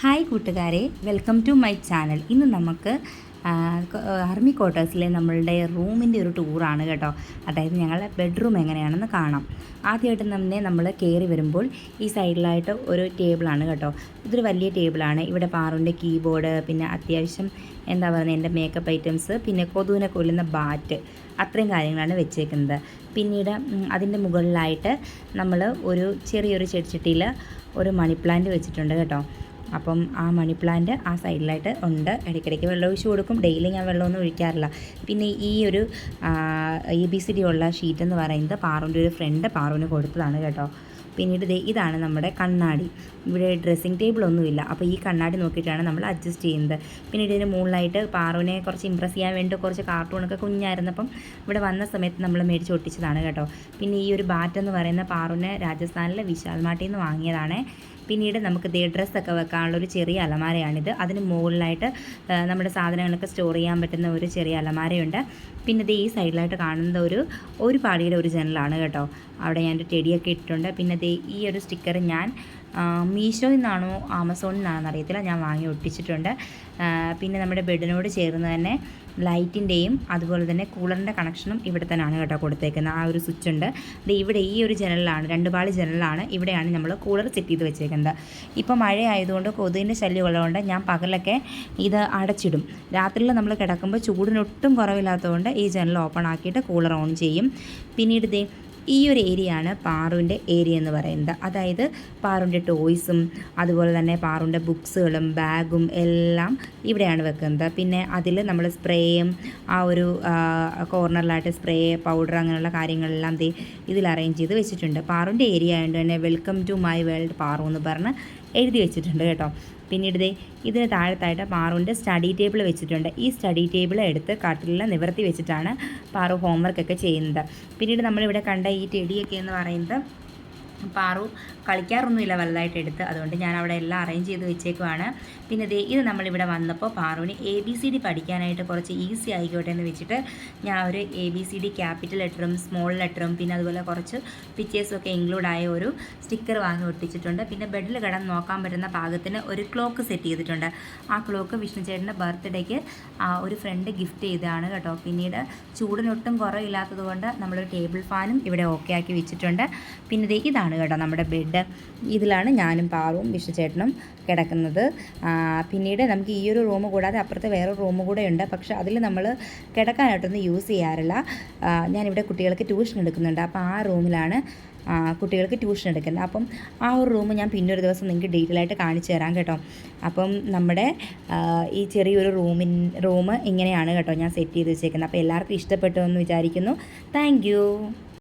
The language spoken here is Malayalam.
ഹായ് കൂട്ടുകാരെ വെൽക്കം ടു മൈ ചാനൽ ഇന്ന് നമുക്ക് ആർമി ക്വാർട്ടേഴ്സിലെ നമ്മളുടെ റൂമിന്റെ ഒരു ടൂറാണ് കേട്ടോ. അതായത് ഞങ്ങളുടെ ബെഡ്റൂം എങ്ങനെയാണെന്ന് കാണാം. ആദ്യമായിട്ട് തന്നെ നമ്മൾ കയറി വരുമ്പോൾ ഈ സൈഡിലായിട്ട് ഒരു ടേബിളാണ് കേട്ടോ. ഇതൊരു വലിയ ടേബിളാണ് ഇവിടെ പാറുന്റെ കീബോർഡ് പിന്നെ അത്യാവശ്യം എന്താ പറയുന്നത് എന്റെ മേക്കപ്പ് ഐറ്റംസ് പിന്നെ കൊതുവിനെ കൊല്ലുന്ന ബാറ്റ് അത്രയും കാര്യങ്ങളാണ് വെച്ചേക്കുന്നത്. പിന്നീട് അതിന്റെ മുകളിലായിട്ട് നമ്മൾ ഒരു ചെറിയൊരു ചെടിച്ചട്ടിയിൽ ഒരു മണി പ്ലാന്റ് വെച്ചിട്ടുണ്ട് കേട്ടോ. അപ്പം ആ മണി പ്ലാന്റ് ആ സൈഡിലായിട്ട് ഉണ്ട്. ഇടയ്ക്കിടയ്ക്ക് വെള്ളം ഒഴിച്ച് കൊടുക്കും. ഡെയിലി ഞാൻ വെള്ളമൊന്നും ഒഴിക്കാറില്ല. പിന്നെ ഈ ഒരു ഇ ബി സി ഡി ഉള്ള ഷീറ്റ് എന്ന് പറയുന്നത് പാറുവിന്റെ ഒരു ഫ്രണ്ട് പാറുവിന് കൊടുത്തതാണ് കേട്ടോ. പിന്നീട് ദേ ഇതാണ് നമ്മുടെ കണ്ണാടി. ഇവിടെ ഡ്രസ്സിങ് ടേബിൾ ഒന്നുമില്ല. അപ്പോൾ ഈ കണ്ണാടി നോക്കിയിട്ടാണ് നമ്മൾ അഡ്ജസ്റ്റ് ചെയ്യുന്നത്. പിന്നീട് ഇതിന് മുകളിലായിട്ട് പാറുവിനെ കുറച്ച് ഇമ്പ്രസ് ചെയ്യാൻ വേണ്ടി കുറച്ച് കാർട്ടൂണൊക്കെ കുഞ്ഞായിരുന്നപ്പം ഇവിടെ വന്ന സമയത്ത് നമ്മൾ മേടിച്ച് ഒട്ടിച്ചതാണ് കേട്ടോ. പിന്നെ ഈ ഒരു ബാറ്റ് എന്ന് പറയുന്ന പാറുവിനെ രാജസ്ഥാനിലെ വിശാൽ മാട്ടിൽ നിന്ന് വാങ്ങിയതാണ്. പിന്നീട് നമുക്ക് ദേ ഡ്രസ്സൊക്കെ വെക്കാനുള്ള ഒരു ചെറിയ അലമാരയാണിത്. അതിന് മുകളിലായിട്ട് നമ്മുടെ സാധനങ്ങളൊക്കെ സ്റ്റോർ ചെയ്യാൻ പറ്റുന്ന ഒരു ചെറിയ അലമാരയുണ്ട്. പിന്നെ ഇത് ഈ സൈഡിലായിട്ട് കാണുന്ന ഒരു ഒരു പാടിയുടെ ഒരു ജനലാണ് കേട്ടോ. അവിടെ ഞാൻ ടെടിയൊക്കെ ഇട്ടിട്ടുണ്ട്. പിന്നെ ദേ ഈ ഒരു സ്റ്റിക്കർ ഞാൻ മീഷോയിൽ നിന്നാണോ ആമസോണിൽ നിന്നാണോ അറിയത്തില്ല. ഞാൻ വാങ്ങി ഒട്ടിച്ചിട്ടുണ്ട്. പിന്നെ നമ്മുടെ ബെഡിനോട് ചേർന്ന് തന്നെ ലൈറ്റിന്റെയും അതുപോലെ തന്നെ കൂളറിന്റെ കണക്ഷനും ഇവിടെ തന്നെയാണ് കേട്ടോ കൊടുത്തേക്കുന്നത്. ആ ഒരു സ്വിച്ച് ഉണ്ട്. അത് ഇവിടെ ഈ ഒരു ജനലിലാണ് രണ്ട് പാളി ജനലിലാണ് ഇവിടെയാണ് നമ്മൾ കൂളർ സെറ്റ് ചെയ്ത് വെച്ചേക്കുന്നത്. ഇപ്പോൾ മഴ ആയതുകൊണ്ട് കൊതുകിന്റെ ശല്യം ഉള്ളതുകൊണ്ട് ഞാൻ പകലൊക്കെ ഇത് അടച്ചിടും. രാത്രിയിൽ നമ്മൾ കിടക്കുമ്പോൾ ചൂടിനൊട്ടും കുറവില്ലാത്തതുകൊണ്ട് ഈ ജനൽ ഓപ്പൺ ആക്കിയിട്ട് കൂളർ ഓൺ ചെയ്യും. പിന്നീട് ഇതേ ഈ ഒരു ഏരിയ ആണ് പാറുവിന്റെ ഏരിയ എന്ന് പറയുന്നത്. അതായത് പാറുവിന്റെ ടോയ്സും അതുപോലെ തന്നെ പാറുവിന്റെ ബുക്സുകളും ബാഗും എല്ലാം ഇവിടെയാണ് വെക്കുന്നത്. പിന്നെ അതിൽ നമ്മൾ സ്പ്രേയും ആ ഒരു കോർണറിലായിട്ട് സ്പ്രേ പൗഡർ അങ്ങനെയുള്ള കാര്യങ്ങളെല്ലാം ഇതിൽ അറേഞ്ച് ചെയ്ത് വെച്ചിട്ടുണ്ട്. പാറുവിന്റെ ഏരിയ ആയതുകൊണ്ട് തന്നെ welcome to my world Paru എന്ന് പറഞ്ഞ് എഴുതി വെച്ചിട്ടുണ്ട് കേട്ടോ. പിന്നീട് ദേ ഇതിന് താഴത്തായിട്ട് പാറുവിന്റെ സ്റ്റഡി ടേബിൾ വെച്ചിട്ടുണ്ട്. ഈ സ്റ്റഡി ടേബിൾ എടുത്ത് കട്ടിലെല്ലാം നിവർത്തി വെച്ചിട്ടാണ് പാറു ഹോംവർക്കൊക്കെ ചെയ്യുന്നത്. പിന്നീട് നമ്മളിവിടെ കണ്ട ഈ ടെടിയൊക്കെ എന്ന് പറയുന്നത് പാറു കളിക്കാറൊന്നുമില്ല വലുതായിട്ട് എടുത്ത്. അതുകൊണ്ട് ഞാൻ അവിടെ എല്ലാം അറേഞ്ച് ചെയ്ത് വെച്ചേക്കുവാണ്. പിന്നെ ദേ ഇത് നമ്മളിവിടെ വന്നപ്പോൾ പാറുവിന് എ ബി സി ഡി പഠിക്കാനായിട്ട് കുറച്ച് ഈസി ആയിക്കോട്ടെ എന്ന് വെച്ചിട്ട് ഞാൻ ഒരു A B C D capital ലെറ്ററും small ലെറ്ററും പിന്നെ അതുപോലെ കുറച്ച് പിക്ചേഴ്സും ഒക്കെ ഇൻക്ലൂഡ് ആയ ഒരു സ്റ്റിക്കർ വാങ്ങി ഒട്ടിച്ചിട്ടുണ്ട്. പിന്നെ ബെഡിൽ കിടന്ന് നോക്കാൻ പറ്റുന്ന പാകത്തിന് ഒരു ക്ലോക്ക് സെറ്റ് ചെയ്തിട്ടുണ്ട്. ആ ക്ലോക്ക് വിഷ്ണു ചേട്ടന്റെ ബർത്ത്ഡേക്ക് ഒരു ഫ്രണ്ട് ഗിഫ്റ്റ് ചെയ്തതാണ് കേട്ടോ. പിന്നീട് ചൂടിനൊട്ടും കുറവില്ലാത്തത് കൊണ്ട് നമ്മളൊരു ടേബിൾ ഫാനും ഇവിടെ ഓക്കെ ആക്കി വെച്ചിട്ടുണ്ട്. പിന്നെ ഇതാണ് കേട്ടോ നമ്മുടെ ബെഡ് ഇതിലാണ് ഞാനും പാറും വിഷ്ണുചേട്ടനും കിടക്കുന്നത്. പിന്നീട് നമുക്ക് ഈ ഒരു റൂം കൂടാതെ അപ്പുറത്ത് വേറെ റൂം കൂടെ ഉണ്ട്. പക്ഷെ അതിൽ നമ്മൾ കിടക്കാനായിട്ടൊന്നും യൂസ് ചെയ്യാറില്ല. ഞാനിവിടെ കുട്ടികൾക്ക് ട്യൂഷൻ എടുക്കുന്നുണ്ട്. അപ്പോൾ ആ റൂമിലാണ് കുട്ടികൾക്ക് ട്യൂഷൻ എടുക്കുന്നത്. അപ്പം ആ ഒരു റൂം ഞാൻ പിന്നൊരു ദിവസം നിങ്ങൾക്ക് ഡീറ്റെയിൽ ആയിട്ട് കാണിച്ചു തരാം കേട്ടോ. അപ്പം നമ്മുടെ ഈ ചെറിയൊരു റൂമിൻ റൂം ഇങ്ങനെയാണ് കേട്ടോ ഞാൻ സെറ്റ് ചെയ്ത് വെച്ചേക്കുന്നത്. അപ്പോൾ എല്ലാവർക്കും ഇഷ്ടപ്പെട്ടു എന്ന് വിചാരിക്കുന്നു. താങ്ക്